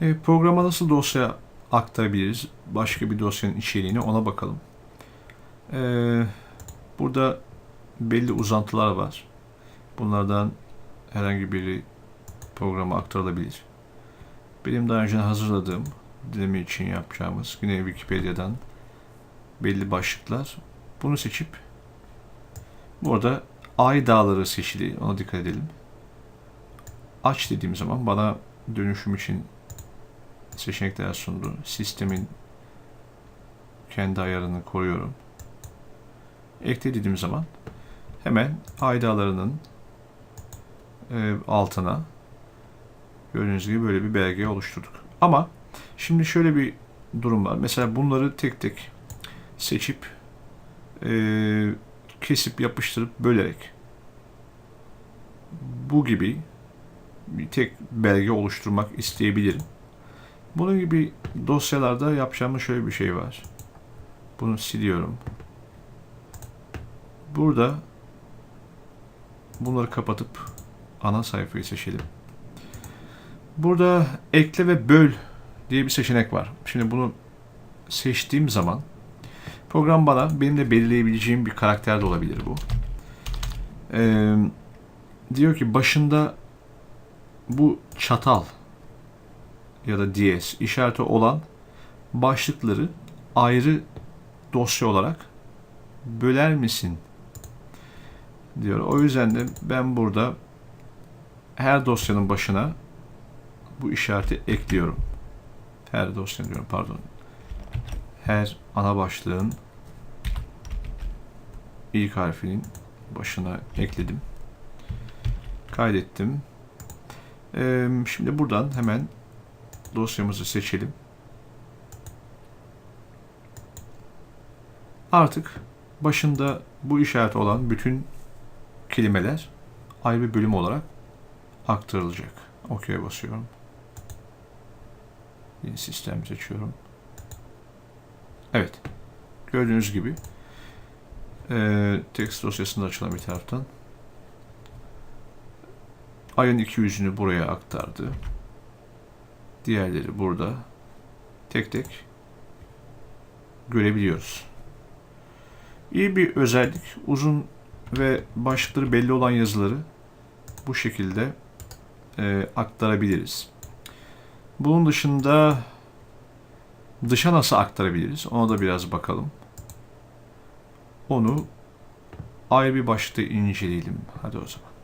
E, programa nasıl dosya aktarabiliriz? Başka bir dosyanın içeriğini ona bakalım. E, burada belli uzantılar var. Bunlardan herhangi biri programa aktarılabilir. Benim daha önce hazırladığım dileme için yapacağımız yine Wikipedia'dan belli başlıklar. Bunu seçip burada ay dağları seçili. Ona dikkat edelim. Aç dediğim zaman bana dönüşüm için seçenekler sundu. Sistemin kendi ayarını koruyorum. Ekle dediğim zaman hemen ay dağlarının e, altına gördüğünüz gibi böyle bir belge oluşturduk. Ama şimdi şöyle bir durum var. Mesela bunları tek tek seçip e, kesip yapıştırıp bölerek bu gibi bir tek belge oluşturmak isteyebilirim. Bunun gibi dosyalarda yapacağımız şöyle bir şey var. Bunu siliyorum. Burada bunları kapatıp ana sayfayı seçelim. Burada ekle ve böl diye bir seçenek var. Şimdi bunu seçtiğim zaman program bana benim de belirleyebileceğim bir karakter de olabilir bu. Ee, diyor ki başında bu çatal ya da DS işareti olan başlıkları ayrı dosya olarak böler misin diyor. O yüzden de ben burada her dosyanın başına bu işareti ekliyorum. Her dosya diyorum pardon. Her ana başlığın ilk harfinin başına ekledim. Kaydettim. Şimdi buradan hemen dosyamızı seçelim. Artık başında bu işaret olan bütün kelimeler ayrı bir bölüm olarak aktarılacak. OK'ye basıyorum. Yeni sistem seçiyorum. Evet. Gördüğünüz gibi e, text dosyasında açılan bir taraftan ayın iki yüzünü buraya aktardı. Diğerleri burada. Tek tek görebiliyoruz. İyi bir özellik. Uzun ve başlıkları belli olan yazıları bu şekilde e, aktarabiliriz. Bunun dışında dışa nasıl aktarabiliriz? Ona da biraz bakalım. Onu ayrı bir başlıkta inceleyelim. Hadi o zaman.